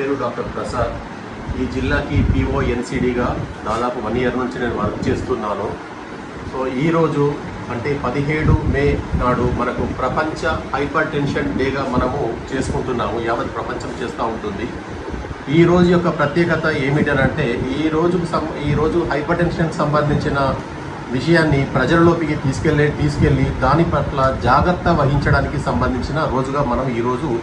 పేరు డాక్టర్ ప్రసాద్. ఈ జిల్లాకి పిఓ ఎన్సిడిగా దాదాపు వన్ ఇయర్ నుంచి నేను వర్క్ చేస్తున్నాను. సో ఈరోజు అంటే పదిహేడు మే నాడు మనకు ప్రపంచ హైపర్ టెన్షన్ డేగా మనము చేసుకుంటున్నాము. యావత్ ప్రపంచం చేస్తూ ఉంటుంది. ఈ రోజు యొక్క ప్రత్యేకత ఏమిటనంటే ఈ రోజు సం- ఈ రోజు హైపర్ టెన్షన్కి సంబంధించిన విషయాన్ని ప్రజలలోకి తీసుకెళ్ళే తీసుకెళ్ళి దాని పట్ల జాగ్రత్త వహించడానికి సంబంధించిన రోజుగా మనం ఈరోజు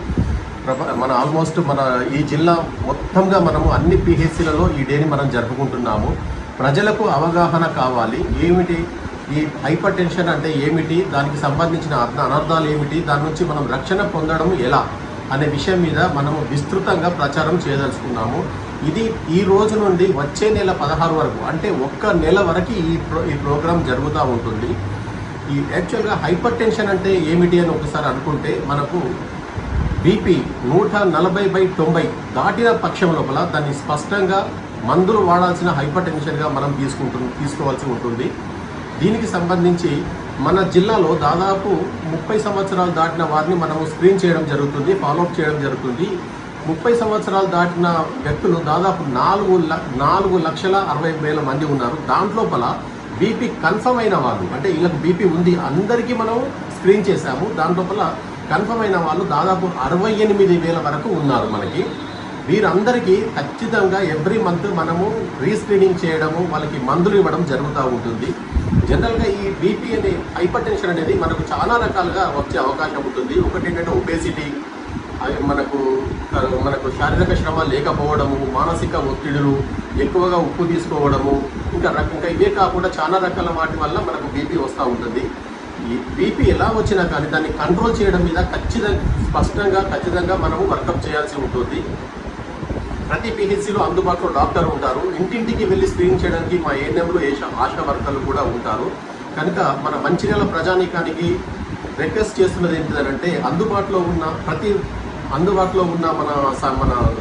ప్రప- మన ఆల్మోస్ట్ మన ఈ జిల్లా మొత్తంగా మనము అన్ని పిహెచ్సిలలో ఈ డేని మనం జరుపుకుంటున్నాము. ప్రజలకు అవగాహన కావాలి. ఏమిటి? ఈ హైపర్ టెన్షన్ అంటే ఏమిటి? దానికి సంబంధించిన అనర్థాలు ఏమిటి? దాని నుంచి మనం రక్షణ పొందడం ఎలా? అనే విషయం మీద మనము విస్తృతంగా ప్రచారం చేయదలుచుకున్నాము. ఇది ఈ రోజు నుండి వచ్చే నెల పదహారు వరకు అంటే ఒక్క నెల వరకు ఈ ప్రో ఈ ప్రోగ్రాం జరుగుతూ ఉంటుంది. ఈ యాక్చువల్గా హైపర్ టెన్షన్ అంటే ఏమిటి అని ఒకసారి అనుకుంటే మనకు బీపీ నూట నలభై బై తొంభై దాటిన పక్షం లోపల దాన్ని స్పష్టంగా మందులు వాడాల్సిన హైపర్ టెన్షన్గా మనం తీసుకుంటు తీసుకోవాల్సి ఉంటుంది. దీనికి సంబంధించి మన జిల్లాలో దాదాపు ముప్పై సంవత్సరాలు దాటిన వారిని మనము స్క్రీన్ చేయడం జరుగుతుంది ఫాలోఅప్ చేయడం జరుగుతుంది. ముప్పై సంవత్సరాలు దాటిన వ్యక్తులు దాదాపు నాలుగు నాలుగు లక్షల అరవై వేల మంది ఉన్నారు. దాంట్లోపల బీపీ కన్ఫర్మ్ అయిన వాళ్ళు అంటే వీళ్ళకి బీపీ ఉంది అందరికీ మనం స్క్రీన్ చేశాము. దాంట్లోపల కన్ఫర్మ్ అయిన వాళ్ళు దాదాపు అరవై ఎనిమిది వేల వరకు ఉన్నారు మనకి. వీరందరికీ ఖచ్చితంగా ఎవ్రీ మంత్ మనము రీస్క్రీనింగ్ చేయడము వాళ్ళకి మందులు ఇవ్వడం జరుగుతూ ఉంటుంది. జనరల్గా ఈ బీపీ అనే హైపర్ టెన్షన్ అనేది మనకు చాలా రకాలుగా వచ్చే అవకాశం ఉంటుంది. ఒకటి ఏంటంటే ఒబేసిటీ అవి మనకు మనకు శారీరక శ్రమ లేకపోవడము మానసిక ఒత్తిడులు ఎక్కువగా ఉప్పు తీసుకోవడము ఇంకా ఇంకా ఇవే కాకుండా చాలా రకాల వాటి వల్ల మనకు బీపీ వస్తూ ఉంటుంది. బీపీ ఎలా వచ్చినా కానీ దాన్ని కంట్రోల్ చేయడం మీద ఖచ్చితంగా స్పష్టంగా ఖచ్చితంగా మనము వర్కప్ చేయాల్సి ఉంటుంది. ప్రతి పిహెచ్సిలో అందుబాటులో డాక్టర్ ఉంటారు. ఇంటింటికి వెళ్ళి స్క్రీన్ చేయడానికి మా ఏఎన్ఎంలో ఏషా ఆశా వర్కర్లు కూడా ఉంటారు. కనుక మన మంచిర్యాల ప్రజానీకానికి రిక్వెస్ట్ చేస్తున్నది ఏంటిదనంటే అందుబాటులో ఉన్న ప్రతి అందుబాటులో ఉన్న మన స- మన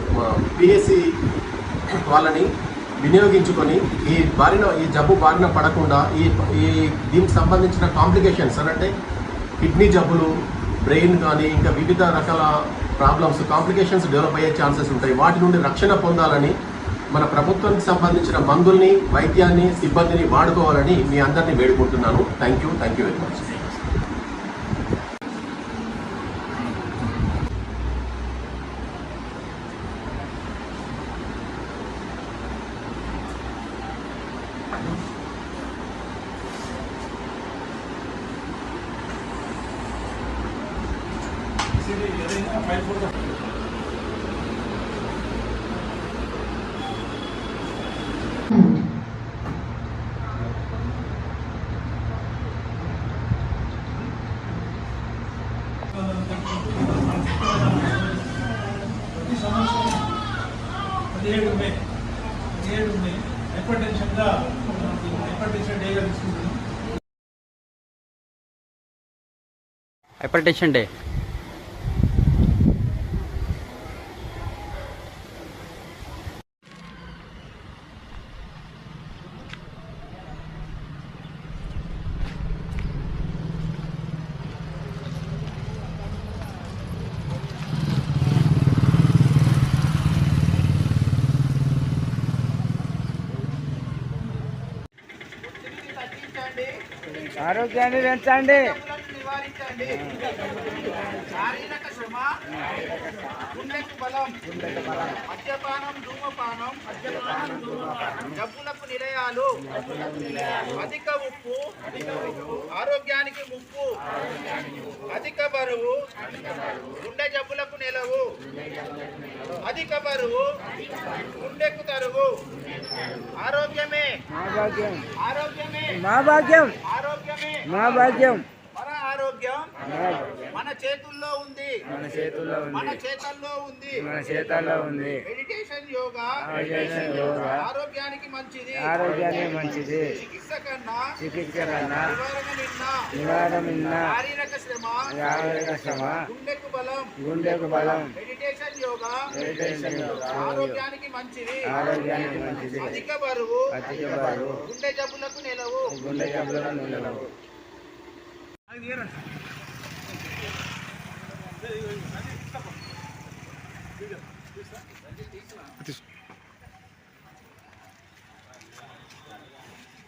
పిహెచ్సి వాళ్ళని వినియోగించుకొని ఈ బారిన ఈ జబ్బు బారిన పడకుండా ఈ ఈ దీనికి సంబంధించిన కాంప్లికేషన్స్ అంటే కిడ్నీ జబ్బులు బ్రెయిన్ కానీ ఇంకా వివిధ రకాల ప్రాబ్లమ్స్ కాంప్లికేషన్స్ డెవలప్ అయ్యే ఛాన్సెస్ ఉంటాయి. వాటి నుండి రక్షణ పొందాలని మన ప్రభుత్వానికి సంబంధించిన మందుల్ని వైద్యాన్ని సిబ్బందిని వాడుకోవాలని మీ అందరినీ వేడుకుంటున్నాను. Thank you thank you very much ప్రతి సంవత్సరం పదిహేడు మే పదిహేడు మే హైపర్ టెన్షన్గా హైపర్ టెన్షన్ డేగా తీసుకుంటున్నాం హైపర్ టెన్షన్ డే? ఆరోగ్యాన్ని పెంచండి నివారించండి శారీరక శ్రమ గుండెకు బలం మద్యపానం ధూమపానం జబ్బులకు నిలయాలు అధిక ఉప్పు ఆరోగ్యానికి ముప్పు అధిక బరువు గుండె జబ్బులకు నిలవు అధిక బరువు గుండెకు తరువు ఆరోగ్యమే మా భాగ్యం. ఆరోగ్యమే మా భాగ్యం. ఆరోగ్యమే మా భాగ్యం. మన ఆరోగ్యం మా- మన చేతుల్లో ఉంది. మన చేతుల్లో మన ఉంది చేతల్లో ఉంది. మన చేతల్లో ఉంది. మెడిటేషన్ యోగా మెడిటేషన్ యోగా ఆరోగ్యానికి మంచిది. ఆరోగ్యానికి మంచిది. చికిత్స కన్నా చికిత్స కన్నా నివారణ నిన్న శారీరక శ్రమ శారీరక శ్రమ గుండెకు బలం. గుండెకు బలం. Meditation yoga meditation yoga. ఆరోగ్యానికి మంచిది. ఆరోగ్యానికి మంచిది. అధిక బరువు. అధిక బరువు. గుండె జబ్బులకు నిలవు. గుండె జబ్బులకు నిలవు.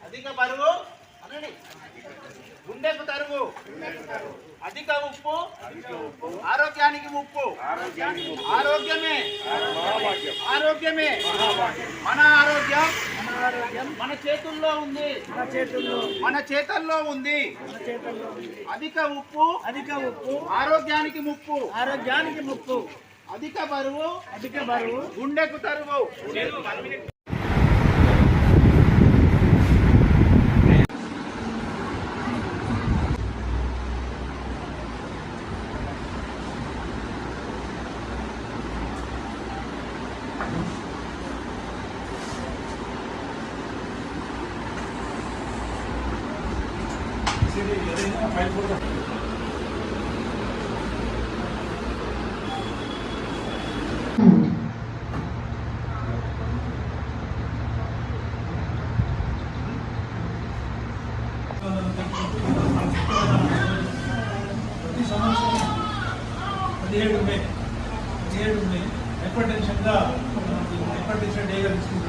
అధిక బరువు. గుండెకు తరువు అధిక ఉప్పు. ఆరోగ్యానికి ముప్పు ఆరోగ్యమే. ఆరోగ్యమే. మన ఆరోగ్యం. మన చేతుల్లో ఉంది. మన చేతల్లో ఉంది. అధిక ఉప్పు. అధిక ఉప్పు. ఆరోగ్యానికి ముప్పు. ఆరోగ్యానికి ముప్పు. అధిక బరువు. అధిక బరువు. గుండెకు తరువు. ప్రతి సంవత్సరం పదిహేడు మే పదిహేడు మే హైపర్ టెన్షన్గా హైపర్ టెన్షన్ డేగా తీసుకుంటున్నాం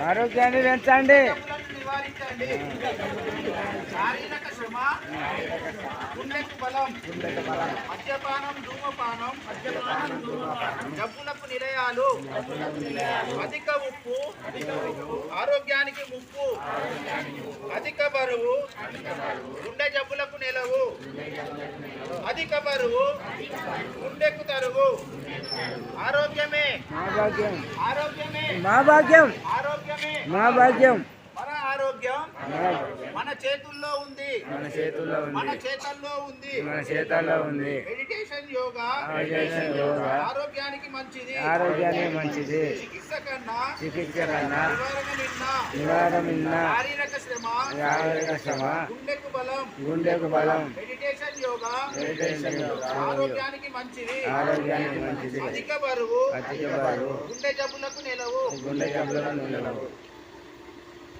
ఆరోగ్యాన్ని పెంచండి. నివారించండి. శారీరక శ్రమ గుండెకు బలం మద్యపానం ధూమపానం జబ్బులకు నిలయాలు అధిక ఉప్పు ఆరోగ్యానికి ముప్పు అధిక బరువు గుండె జబ్బులకు నిలవు అధిక బరువు గుండెకు తరువు. ఆరోగ్యమే మా భాగ్యం. ఆరోగ్యమే మా భాగ్యం. ఆరోగ్యమే. మా భాగ్యం. మన ఆరోగ్యం మా మన చేతుల్లో ఉంది. మన చేతుల్లో మన ఉంది చేతల్లో ఉంది. మన చేతాల్లో ఉంది. Meditation yoga. Meditation yoga. ఆరోగ్యానికి మంచిది. ఆరోగ్యానికి మంచిది. చికిత్స కన్నా చికిత్స కన్నా నివారణ నిన్న శారీరక శ్రమ. శారీరక శ్రమ. గుండెకు బలం. గుండెకు బలం. Meditation yoga. Meditation yoga. ఆరోగ్యానికి మంచిది. ఆరోగ్యానికి మంచిది. అధిక బరువు. అధిక బరువు. గుండె జబ్బులకు నిలవు. గుండె జబ్బులను నిలవు.